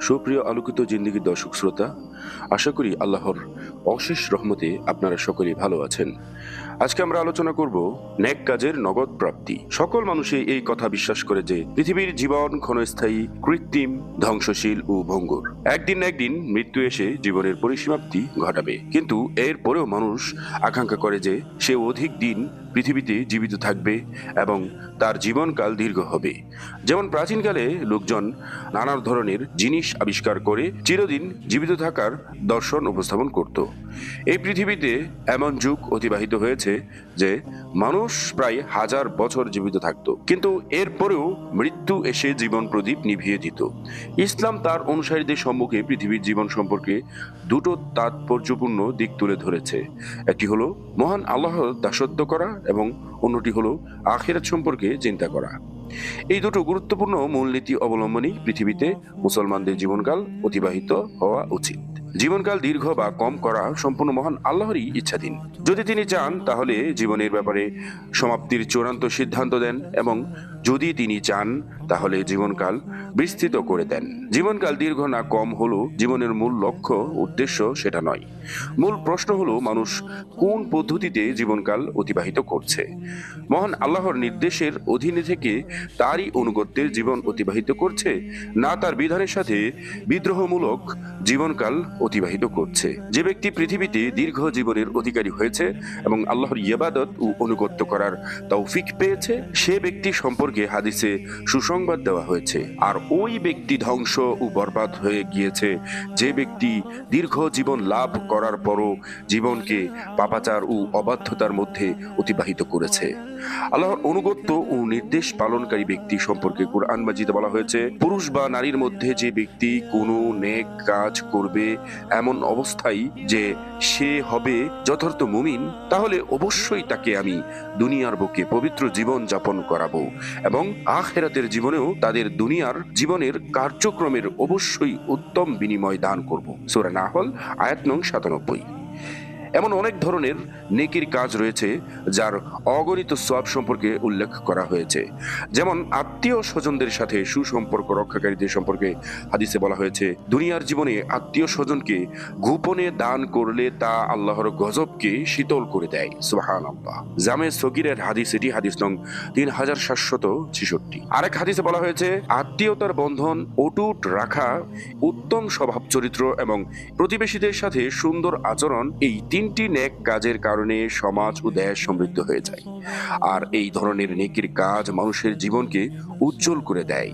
সুপ্রিয় আলোকিত জিন্দিগির দর্শক শ্রোতা, আশা করি আল্লাহর অশেষ রহমতে আপনারা সকলেই ভালো আছেন। আজকে আমরা আলোচনা করব ন্যাক কাজের নগদ প্রাপ্তি। সকল মানুষই এই কথা বিশ্বাস করে যে পৃথিবীর জীবন ক্ষণস্থায়ী, কৃত্রিম, ধ্বংসশীল ও ভঙ্গুর। একদিন একদিন মৃত্যু এসে জীবনের পরিসমাপ্তি ঘটাবে। কিন্তু এর পরেও মানুষ আকাঙ্ক্ষা করে যে সে অধিক দিন পৃথিবীতে জীবিত থাকবে এবং তার জীবনকাল দীর্ঘ হবে। যেমন প্রাচীনকালে লোকজন নানা ধরনের জিনিস আবিষ্কার করে চিরদিন জীবিত থাকার দর্শন উপস্থাপন করত। এই পৃথিবীতে এমন যুগ অতিবাহিত হয়েছে যে মানুষ প্রায় হাজার বছর জীবিত থাকত। কিন্তু এরপরেও মৃত্যু এসে জীবন প্রদীপ নিভিয়ে দিত। ইসলাম তার অনুসারীদের সম্মুখে পৃথিবীর জীবন সম্পর্কে দুটো তাৎপর্যপূর্ণ দিক তুলে ধরেছে। একটি হলো মহান আল্লাহর দাসত্ব করা এবং অন্যটি হলো আখেরাত সম্পর্কে চিন্তা করা। এই দুটো গুরুত্বপূর্ণ মূলনীতি অবলম্বনেই পৃথিবীতে মুসলমানদের জীবনকাল অতিবাহিত হওয়া উচিত। জীবনকাল দীর্ঘ বা কম করা সম্পূর্ণ মহান আল্লাহরই ইচ্ছাধীন। যদি তিনি চান, তাহলে জীবনের ব্যাপারে সমাপ্তির চূড়ান্ত সিদ্ধান্ত দেন এবং যদি তিনি চান, তাহলে জীবনকাল বিস্তৃত করে দেন। জীবনকাল দীর্ঘ না কম হলো জীবনের মূল লক্ষ্য, উদ্দেশ্য সেটা নয়। মূল প্রশ্ন হলো, মানুষ কোন পদ্ধতিতে জীবনকাল অতিবাহিত করছে? মহান আল্লাহর নির্দেশের অধীনে থেকে তারই অনুগত্যের জীবন অতিবাহিত করছে, না তার বিধানের সাথে বিদ্রোহমূলক জীবনকাল অতিবাহিত করছে। যে ব্যক্তি পৃথিবীতে দীর্ঘ জীবনের অধিকারী হয়েছে এবং আল্লাহর ইবাদত ও অনুগত্য করার তৌফিক পেয়েছে, সে ব্যক্তি সম্পর্কে হাদিসে সুসংবাদ দেওয়া হয়েছে। আর ওই ব্যক্তি ধ্বংস ও বরবাদ হয়ে গিয়েছে। যে ব্যক্তি দীর্ঘ জীবন লাভ করার পরও জীবনকে পাপাচার ও অবাধ্যতার মধ্যে অতিবাহিত করেছে। আল্লাহর অনুগত্য ও নির্দেশ পালনকারী ব্যক্তি সম্পর্কে কোরআন মাজিদে বলা হয়েছে, পুরুষ বা নারীর মধ্যে যে ব্যক্তি কোনো নেক কাজ করবে এমন অবস্থায় যে সে হবে যথার্থ মুমিন, তাহলে অবশ্যই তাকে আমি দুনিয়ার বুকে পবিত্র জীবন যাপন করাবো এবং আখেরাতের জীবনেও তাদের দুনিয়ার জীবনের কার্যক্রমের অবশ্যই উত্তম বিনিময় দান করব। সোরা নাহল আয়াত নং সাতানব্বই। এমন অনেক ধরনের নেকির কাজ রয়েছে যার অগণিত সব সম্পর্কে উল্লেখ করা হয়েছে। যেমন আত্মীয় স্বজনদের সাথে সুসম্পর্ক রক্ষাকারীদের সম্পর্কে হাদিসে বলা হয়েছে, দুনিয়ার জীবনে আত্মীয় স্বজনকে গোপনে দান করলে তা আল্লাহর গজবকে শীতল করে দেয়। সুহান আল্লাহ জামে সগিরের হাদিস এটি, হাদিস নং তিন হাজার সাতশত ছেষট্টি। আরেক হাদিসে বলা হয়েছে, আত্মীয়তার বন্ধন অটুট রাখা উত্তম স্বভাব চরিত্র এবং প্রতিবেশীদের সাথে সুন্দর আচরণ এই তিনটি নেক কাজের কারণে সমাজ ও দেশ সমৃদ্ধ হয়ে যায়। আর এই ধরনের নেকির কাজ মানুষের জীবনকে উজ্জ্বল করে দেয়।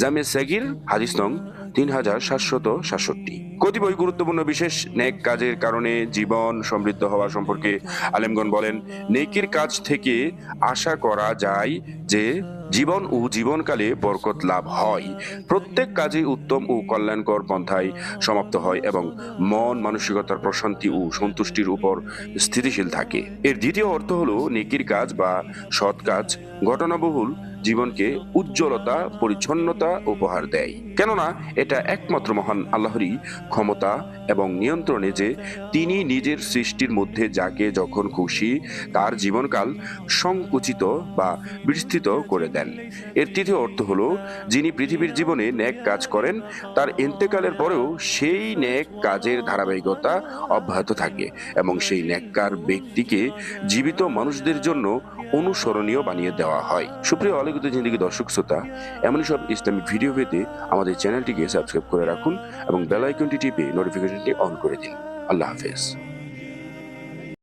জামে সাগির, হাদিস নং তিন হাজার সাতশত সাতষট্টি। কতিপয় গুরুত্বপূর্ণ বিশেষ নেক কাজের কারণে জীবন সমৃদ্ধ হওয়া সম্পর্কে আলেমগন বলেন, নেকির কাজ থেকে আশা করা যায় যে জীবন ও জীবনকালে বরকত লাভ হয়। প্রত্যেক কাজে উত্তম ও কল্যাণকর পন্থায় সমাপ্ত হয় এবং মন, মানসিকতার প্রশান্তি ও সন্তুষ্টির উপর স্থিতিশীল থাকে। এর দ্বিতীয় অর্থ হলো, নেকির কাজ বা সৎ কাজ ঘটনাবহুল জীবনকে উজ্জ্বলতা, পরিচ্ছন্নতা উপহার দেয়। কেননা এটা একমাত্র মহান আল্লাহরই ক্ষমতা এবং নিয়ন্ত্রণে যে তিনি নিজের সৃষ্টির মধ্যে যাকে যখন খুশি তার জীবনকাল সংকুচিত বা বিস্তৃত করে দেন। এর তৃতীয় অর্থ হলো, যিনি পৃথিবীর জীবনে ন্যাক কাজ করেন, তার ইন্তেকালের পরেও সেই ন্যাক কাজের ধারাবাহিকতা অব্যাহত থাকে এবং সেই ন্যাককার ব্যক্তিকে জীবিত মানুষদের জন্য অনুসরণীয় বানিয়ে দেওয়া হয়। সুপ্রিয় আলোকিত জিন্দিগি দর্শক শ্রোতা, এমনই সব ইসলামিক ভিডিও পেতে আমাদের চ্যানেলটিকে সাবস্ক্রাইব করে রাখুন এবং বেল আইকনটি টিপে নোটিফিকেশনটি অন করে দিন। আল্লাহ হাফেজ।